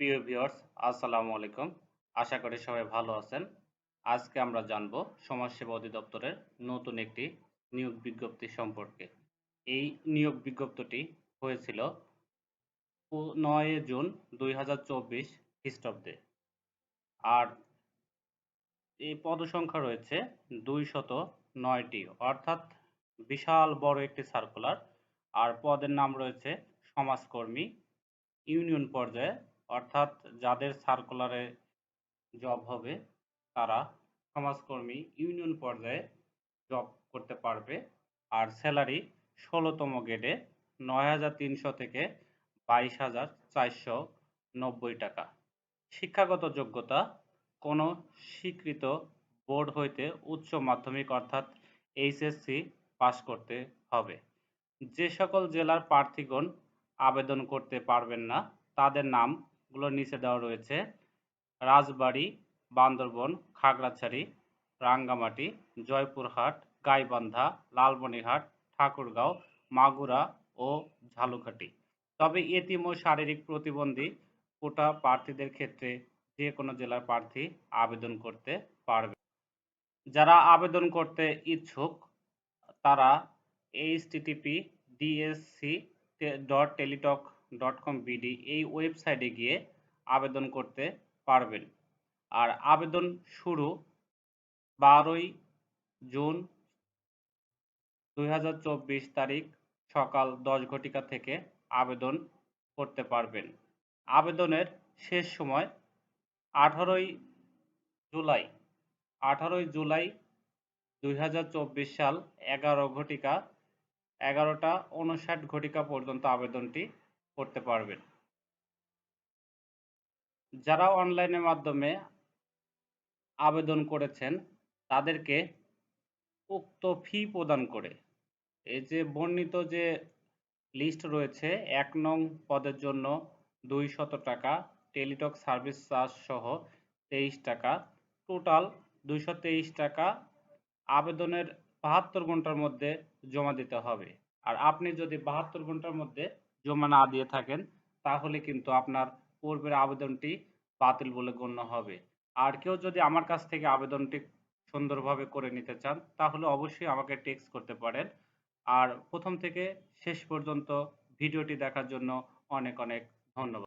প্রিয় ভিউয়ার্স, আসসালামু আলাইকুম। আশা করি সবাই ভালো আছেন। আজকে আমরা জানব সমাজসেবা অধিদপ্তরের নতুন একটি নিয়োগ বিজ্ঞপ্তি সম্পর্কে। এই নিয়োগ বিজ্ঞপ্তিটি হয়েছিল নয় জুন দুই হাজার চব্বিশ খ্রিস্টাব্দে। আর এই পদসংখ্যা রয়েছে দুই শত নয়টি, অর্থাৎ বিশাল বড় একটি সার্কুলার আর পদের নাম রয়েছে সমাজকর্মী ইউনিয়ন পর্যায়ে অর্থাৎ যাদের সার্কুলারে জব হবে, তারা সমাজকর্মী ইউনিয়ন পর্যায়ে জব করতে পারবে। আর স্যালারি ষোলোতম গ্রেডে নয় হাজার তিনশো থেকে বাইশ হাজার চারশো নব্বই টাকা। শিক্ষাগত যোগ্যতা, কোনো স্বীকৃত বোর্ড হইতে উচ্চ মাধ্যমিক অর্থাৎ এইচএসসি পাশ করতে হবে। যে সকল জেলার প্রার্থীগণ আবেদন করতে পারবেন না, তাদের নামগুলো নিচে দেওয়া রয়েছে। রাজবাড়ী, বান্দরবন, খাগড়াছড়ি, রাঙ্গামাটি, জয়পুরহাট, গাইবান্ধা, লালমনিরহাট, ঠাকুরগাঁও, মাগুরা ও ঝালুকাঠি তবে এতিম ও শারীরিক প্রতিবন্ধী কোটা প্রার্থীদের ক্ষেত্রে যে কোনো জেলার প্রার্থী আবেদন করতে পারবে। যারা আবেদন করতে ইচ্ছুক, তারা HTTP DSC dot Teletalk dot com BD এই ওয়েবসাইটে গিয়ে আবেদন করতে পারবেন। আর আবেদন শুরু বারোই জুন দুই তারিখ সকাল দশ ঘটিকা থেকে আবেদন করতে পারবেন। আবেদনের শেষ সময় আঠারোই জুলাই আঠারোই জুলাই দুই হাজার চব্বিশ সাল এগারো ঘটিকা, এগারোটা উনষাট ঘটিকা পর্যন্ত আবেদনটি করতে পারবেন। যারা অনলাইনের মাধ্যমে আবেদন করেছেন, তাদেরকে উক্ত ফি প্রদান করে। এই যে বর্ণিত যে লিস্ট রয়েছে, এক নং পদের জন্য দুই শত টাকা, টেলিটক সার্ভিস চার্জ সহ তেইশ টাকা, টোটাল দুইশো তেইশ টাকা আবেদনের বাহাত্তর ঘণ্টার মধ্যে জমা দিতে হবে। আর আপনি যদি বাহাত্তর ঘণ্টার মধ্যে জমা না দিয়ে থাকেন, তাহলে কিন্তু আপনার পূর্বের আবেদনটি বাতিল বলে গণ্য হবে। আর কেউ যদি আমার কাছ থেকে আবেদনটি সুন্দরভাবে করে নিতে চান, তাহলে অবশ্যই আমাকে টেক্সট করতে পারেন। আর প্রথম থেকে শেষ পর্যন্ত ভিডিওটি দেখার জন্য অনেক অনেক ধন্যবাদ।